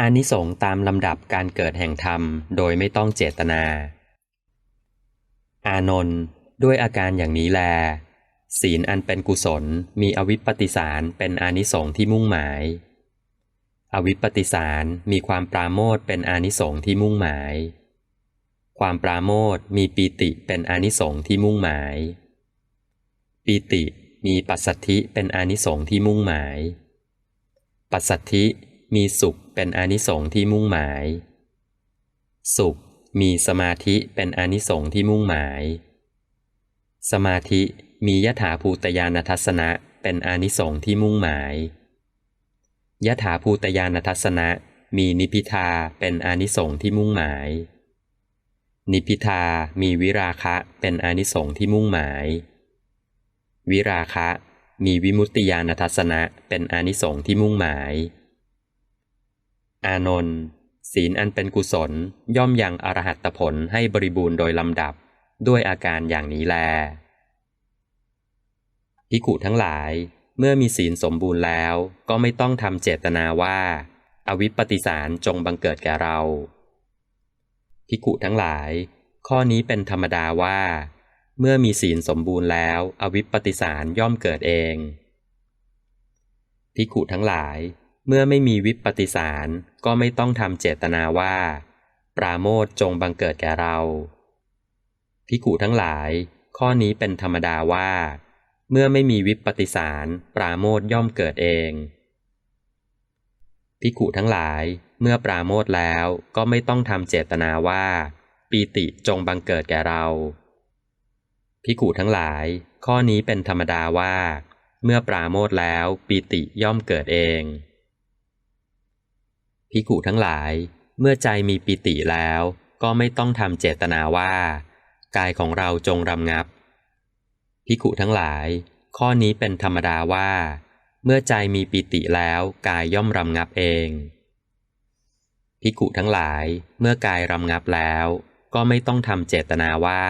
อานิสงส์ตามลำดับการเกิดแห่งธรรมโดยไม่ต้องเจตนา อานนท์ด้วยอาการอย่างนี้แล ศีลอันเป็นกุศลมีอวิปปิสารเป็นอานิสงส์ที่มุ่งหมาย อวิปปิสารมีความปราโมทเป็นอานิสงส์ที่มุ่งหมาย ความปราโมทมีปีติเป็นอานิสงส์ที่มุ่งหมาย ปีติมีปัสสัทธิเป็นอานิสงส์ที่มุ่งหมาย ปัสสัทธิ มีสุขเป็นอนิสงส์ที่มุ่งหมาย สุขมีสมาธิเป็นอนิสงส์ที่มุ่งหมาย สมาธิมียถาภูตยานทัศนะเป็นอนิสงส์ที่มุ่งหมาย ยถาภูตยานทัศนะมีนิพิทาเป็นอนิสงส์ที่มุ่งหมาย นิพิทามีวิราคะเป็นอนิสงส์ที่มุ่งหมาย วิราคะมีวิมุตติญาณทัศนะเป็นอนิสงส์ที่มุ่งหมาย อานนท์ศีลอันเป็นกุศลย่อมยังอรหัตผลให้บริบูรณ์โดยลำดับด้วยอาการอย่างนี้แลพิกุทั้งหลาย เมื่อมีศีลสมบูรณ์แล้ว ก็ไม่ต้องทำเจตนาว่า อวิปปิสารจงบังเกิดแก่เราพิกุทั้งหลาย ข้อนี้เป็นธรรมดาว่า เมื่อมีศีลสมบูรณ์แล้ว อวิปปิสารย่อมเกิดเองพิกุทั้งหลาย เมื่อไม่มีวิปปติสาร ก็ไม่ต้องทำเจตนาว่า ปราโมทจงบังเกิดแก่เราพิกุทั้งหลาย ข้อนี้เป็นธรรมดาว่า เมื่อไม่มีวิปปติสารปราโมทย่อมเกิดเองพิกุทั้งหลายเมื่อปราโมทแล้วก็ไม่ต้องทำเจตนาว่า ปีติจงบังเกิดแก่เราพิกุทั้งหลาย ข้อนี้เป็นธรรมดาว่า เมื่อปราโมทแล้วปีติย่อมเกิดเอง พิกุทั้งหลาย เมื่อใจมีปิติแล้ว ก็ไม่ต้องทำเจตนาว่า กายของเราจงรำงับ พิกุทั้งหลาย ข้อนี้เป็นธรรมดาว่า เมื่อใจมีปิติแล้วกายย่อมรำงับเอง พิกุทั้งหลาย เมื่อกายรำงับแล้ว ก็ไม่ต้องทำเจตนาว่า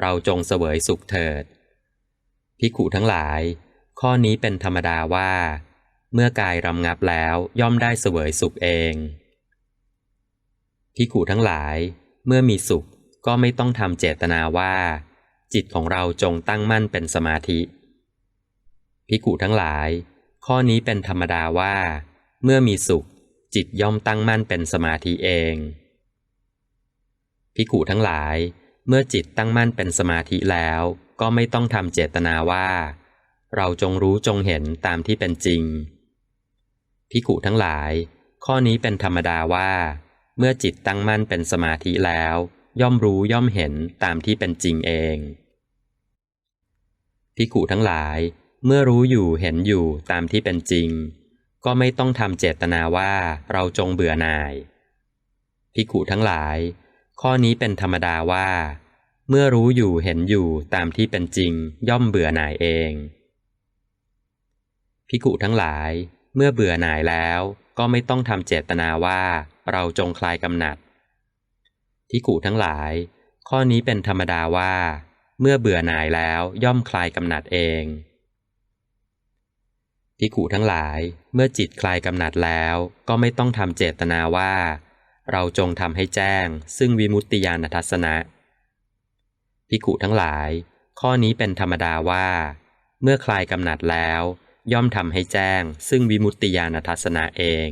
เราจงเสวยสุขเถิดพิกุทั้งหลาย ข้อนี้เป็นธรรมดาว่า เมื่อกายรำงับแล้วย่อมได้เสวยสุขเองพิกุทั้งหลาย เมื่อมีสุขก็ไม่ต้องทำเจตนาว่า จิตของเราจงตั้งมั่นเป็นสมาธิพิกุทั้งหลาย ข้อนี้เป็นธรรมดาว่า เมื่อมีสุข จิตย่อมตั้งมั่นเป็นสมาธิเองพิกุทั้งหลาย เมื่อจิตตั้งมั่นเป็นสมาธิแล้วก็ไม่ต้องทำเจตนาว่า เราจงรู้จงเห็นตามที่เป็นจริง พิกุทั้งหลาย ข้อนี้เป็นธรรมดาว่า เมื่อจิตตั้งมั่นเป็นสมาธิแล้ว ย่อมรู้ย่อมเห็นตามที่เป็นจริงเองพิกุทั้งหลาย เมื่อรู้อยู่เห็นอยู่ตามที่เป็นจริง ก็ไม่ต้องทำเจตนาว่าเราจงเบื่อหน่ายพิกุทั้งหลาย ข้อนี้เป็นธรรมดาว่า เมื่อรู้อยู่เห็นอยู่ตามที่เป็นจริง ย่อมเบื่อหน่ายเองพิกุทั้งหลาย เมื่อเบื่อหน่ายแล้วก็ไม่ต้องทำเจตนาว่าเราจงคลายกำหนัดพิกุทั้งหลาย ข้อนี้เป็นธรรมดาว่า เมื่อเบื่อหน่ายแล้วย่อมคลายกำหนัดเองพิกุทั้งหลายเมื่อจิตคลายกำหนัดแล้วก็ไม่ต้องทำเจตนาว่า เราจงทำให้แจ้ง ซึ่งวิมุตติญาณทัศนะพิกุทั้งหลาย ข้อนี้เป็นธรรมดาว่า เมื่อคลายกำหนัดแล้ว ย่อมทำให้แจ้ง ซึ่งวิมุตติญาณทัศนะเอง